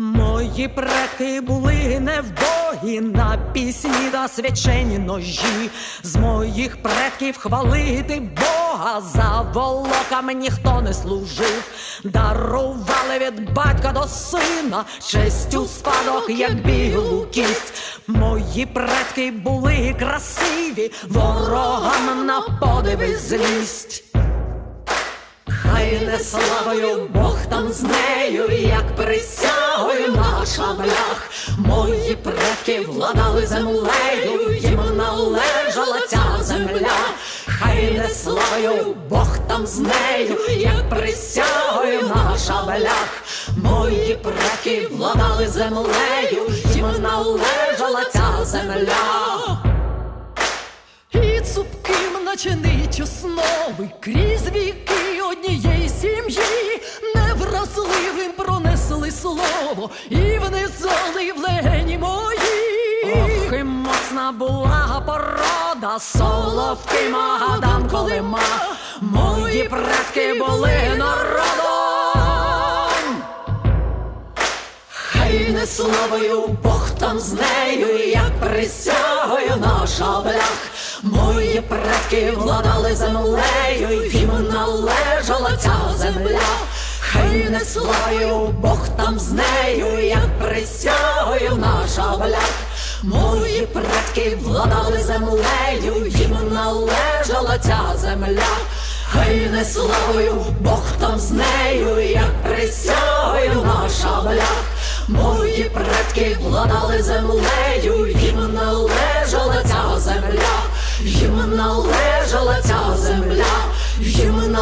Мої предки були невбогі на пісні та свячені ножі. З моїх предків хвалити Бога за волоками ніхто не служив. Дарували від батька до сина честю спадок, як білу кість. Мої предки були красиві, ворогам на подиви злість. Хай не славою Бог там з нею, як присягою на шаблях. Мої предки владали землею, їм належала ця земля. Хай не славою Бог там з нею, як присягою на шаблях. Мої предки владали землею, їм належала ця земля. І цупким, наче нить основи, крізь віки однієї сім'ї, слово і внизали в легені мої. Ох, і моцна була порода, соловки магадам колима. Мої предки були народом. Хай не славою Бог там з нею, як присягою на шаблях. Мої предки владали землею, їм належала ця земля. Хай не славою Бог там з нею, як присягою на шаблях. Мої предки владали землею, їм належала ця земля. Хай не славою Бог там з нею, як присягою на шаблях. Мої предки владали землею, їм належала ця земля, їм належала ця земля, їм